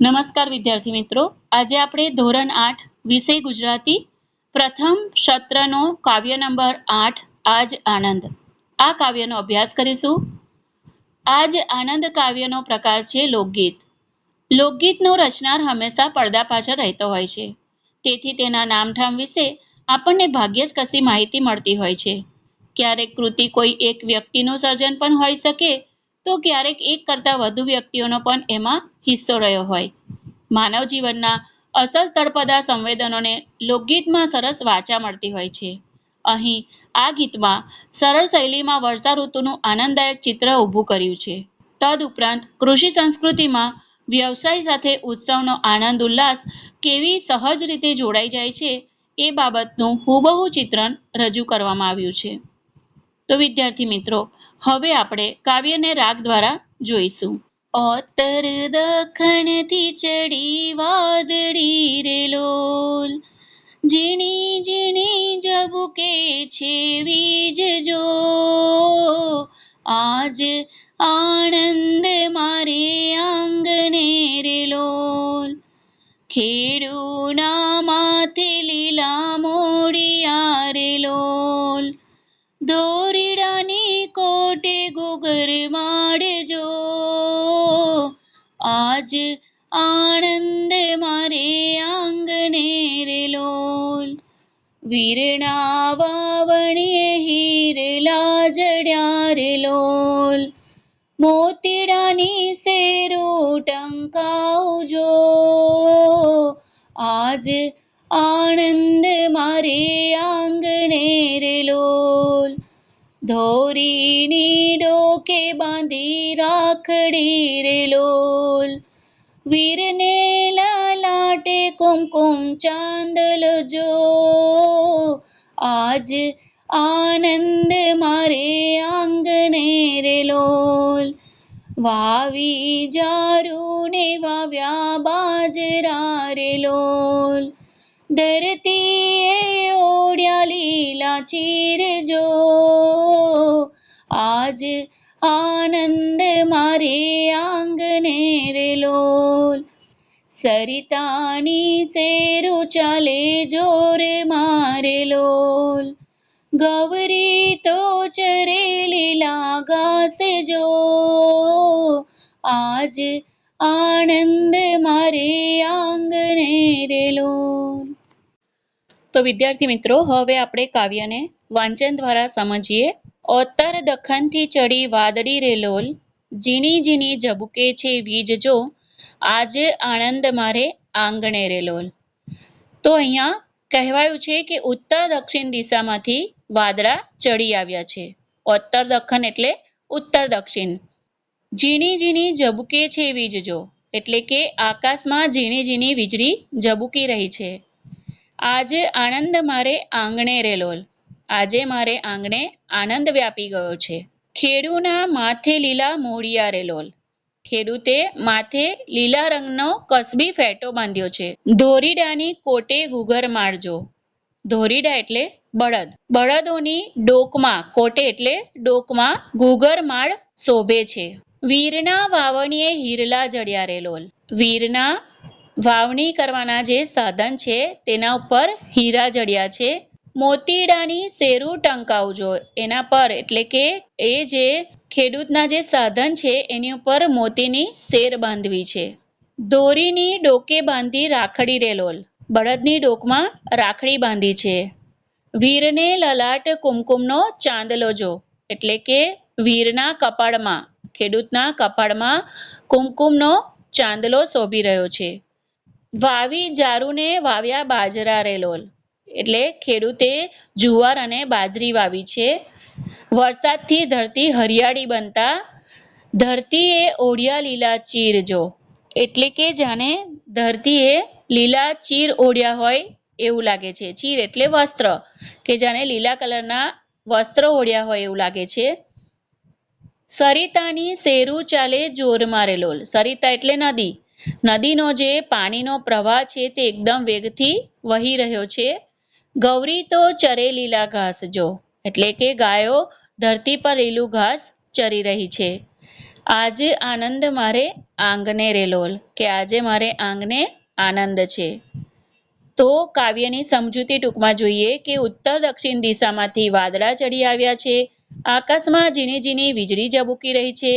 નમસ્કાર વિદ્યાર્થી મિત્રો. આજે આપણે ધોરણ આઠ, વિષય ગુજરાતી, પ્રથમ સત્રનો કાવ્ય નંબર આઠ, આજ આનંદ. આ કાવ્યનો અભ્યાસ કરીશું. આજ આનંદ કાવ્યનો પ્રકાર છે લોકગીત. લોકગીતનો રચનાર હંમેશા પડદા પાછળ રહેતો હોય છે. તેથી તેના નામઠામ વિશે આપણને ભાગ્યે જ કશી માહિતી મળતી હોય છે. ક્યારેક કૃતિ કોઈ એક વ્યક્તિનું સર્જન પણ હોઈ શકે તો ક્યારેક એક કરતાં વધુ વ્યક્તિઓનો પણ એમાં હિસ્સો રહ્યો હોય. માનવ જીવનના અસલ તળપદા સંવેદનોને લોકગીતમાં સરસ વાચા મળતી હોય છે. અહીં આ ગીતમાં સરળ શૈલીમાં વર્ષા ઋતુનું આનંદદાયક ચિત્ર ઊભું કર્યું છે. તદ ઉપરાંત કૃષિ સંસ્કૃતિમાં વ્યવસાય સાથે ઉત્સવનો આનંદ ઉલ્લાસ કેવી સહજ રીતે જોડાઈ જાય છે એ બાબતનું હુબહુ ચિત્રણ રજૂ કરવામાં આવ્યું છે. તો વિદ્યાર્થી મિત્રો હવે આપણે કાવ્યને રાગ દ્વારા જોઈશું. ઓતર દખણથી ચડી વાદળી રે લોલ, ઝીણી ઝીણી જબુકે છે વીજ જો આજ આનંદ મારે આંગણે રે લોલ. ખેડૂના માથે લીલા મોડિયા રે લોલ. દોરીડાની કોટે ગોગર માડજો આજ આનંદ મારે આંગણે રે લોલ વીરણા વાવણીએ હીરલા જડ્યા રે લોલ મોતીડાની શેરો ટંકાવજો. આજ આનંદ મારે આંગણે રે લોલ ધોરીની ડોકે બાંધી રાખડી રે લોલ? વીરને લાલાટે કુમકુમ ચાંદલ જો આજ આનંદ મારે આંગણે રે લોલ. વાવી જારુને વાવ્યા બાજરા રે લોલ. ધરતીએ ઓઢ્યા લીલા ચીરજો. આજ આનંદ મારે આંગણે રે લોલ સરિતાની શેરો ચાલે જોર મારે લોલ. ગૌરી તો ચરે લીલા ઘાસ જો. આજ આનંદ મારે આંગણે રે લોલ તો વિદ્યાર્થી મિત્રો, હવે આપણે કાવ્યને વાંચન દ્વારા સમજીએ. ઓતર દખનથી ચડી વાદળી રેલોલ ઝીણી ઝીણી ઝબુકે છે વીજ જો, આજે આનંદ મારે આંગણે રેલોલ તો અહીંયા કહેવાયું છે કે ઉત્તર દક્ષિણ દિશામાંથી વાદળા ચડી આવ્યા છે. ઉત્તર દખન એટલે ઉત્તર દક્ષિણ. ઝીણી ઝીણી ઝબુકે છે વીજ જો, એટલે કે આકાશમાં ઝીણી ઝીણી વીજળી ઝબુકી રહી છે. આજે આનંદ મારે આંગણે રેલોલ. આજે મારે આંગણે આનંદ વ્યાપી ગયો છે. ખેડૂના માથે લીલા મોડિયા રેલોલ. ખેડૂતે માથે લીલા રંગનો કસબી ફેટો બાંધ્યો છે. ધોરીડાની કોટે ગુગર મારજો. ધોરીડા એટલે બળદ. બળદોની ડોકમાં, કોટે એટલે ડોકમાં ગુગર માળ શોભે છે. વીરના વાવણીએ હીરલા જડ્યા રેલોલ. વીરના વાવણી કરવાના જે સાધન છે, તેના ઉપર હીરા જડ્યા છે. મોતીડાની શેરું ટંકાવજો. એના પર એટલે કે એ જે ખેડૂતના જે સાધન છે, એની ઉપર મોતીની શેર બાંધવી છે. દોરીની ડોકે બાંધી રાખડી રેલોલ. બળદની ડોકમાં રાખડી બાંધી છે. વીરને લલાટ કુમકુમનો ચાંદલો જો એટલે કે વીરના કપાળમાં, ખેડૂતના કપાળમાં કુમકુમનો ચાંદલો શોભી રહ્યો છે. વાવી જારુને વાવ્યા બાજરા રે લોલ. એટલે ખેડૂતે જુવાર અને બાજરી વાવી છે. વરસાદથી ધરતી હરિયાળી બનતા ધરતીએ ઓઢ્યા લીલા ચીર જો. એટલે કે જાણે ધરતીએ લીલા ચીર ઓઢ્યા હોય એવું લાગે છે. ચીર એટલે વસ્ત્ર. કે જાણે લીલા કલરના વસ્ત્ર ઓઢ્યા હોય એવું લાગે છે. સરિતાની શેરું ચાલે જોર મારેલોલ સરિતા એટલે નદી. નદીનો જે પાણીનો પ્રવાહ છે તે એકદમ વેગથી વહી રહ્યો છે. ગૌરી તો ચરે લીલા ઘાસ જો, એટલે કે ગાયો ધરતી પર લીલું ઘાસ ચરી રહી છે. આજે આનંદ મારે આંગને રેલોલ કે આજે મારે આંગને આનંદ છે. તો કાવ્યની સમજૂતી ટૂંકમાં જોઈએ કે ઉત્તર દક્ષિણ દિશામાંથી વાદળા ચડી આવ્યા છે. આકાશમાં ઝીણી ઝીણી વીજળી ઝબૂકી રહી છે.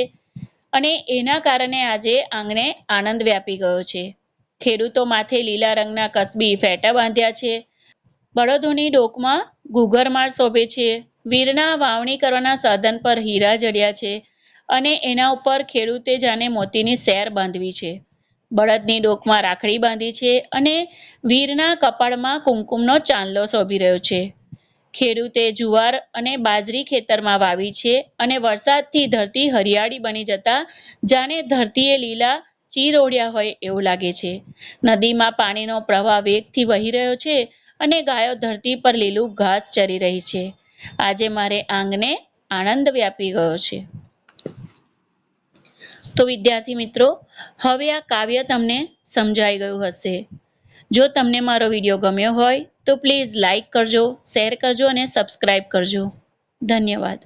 અને એના કારણે આજે આંગણે આનંદ વ્યાપી ગયો છે. ખેડૂતો માથે લીલા રંગના કસબી ફેટા બાંધ્યા છે. બળદોની ડોકમાં ઘૂઘરમાળ શોભે છે. વીરના વાવણી કરવાના સાધન પર હીરા જડ્યા છે અને એના ઉપર ખેડૂતે જાણે મોતીની સેર બાંધવી છે. બળદની ડોકમાં રાખડી બાંધી છે અને વીરના કપાળમાં કુમકુમનો ચાંદલો શોભી રહ્યો છે. ખેડૂતે જુવાર અને બાજરી ખેતરમાં વાવી છે અને વરસાદથી ધરતી હરિયાળી બની જતા જાણે ધરતીએ લીલા ચીર ઓળ્યા હોય એવું લાગે છે. નદીમાં પાણીનો પ્રવાહ વેગથી વહી રહ્યો છે અને ગાયો ધરતી પર લીલું ઘાસ ચરી રહી છે. આજે મારે આંગણે આનંદ વ્યાપી ગયો છે. તો વિદ્યાર્થી મિત્રો, હવે આ કાવ્ય તમને સમજાઈ ગયું હશે. જો તમને મારો વીડિયો ગમ્યો હોય, તો પ્લીઝ લાઈક કરજો શેર કરજો અને સબસ્ક્રાઈબ કરજો. ધન્યવાદ.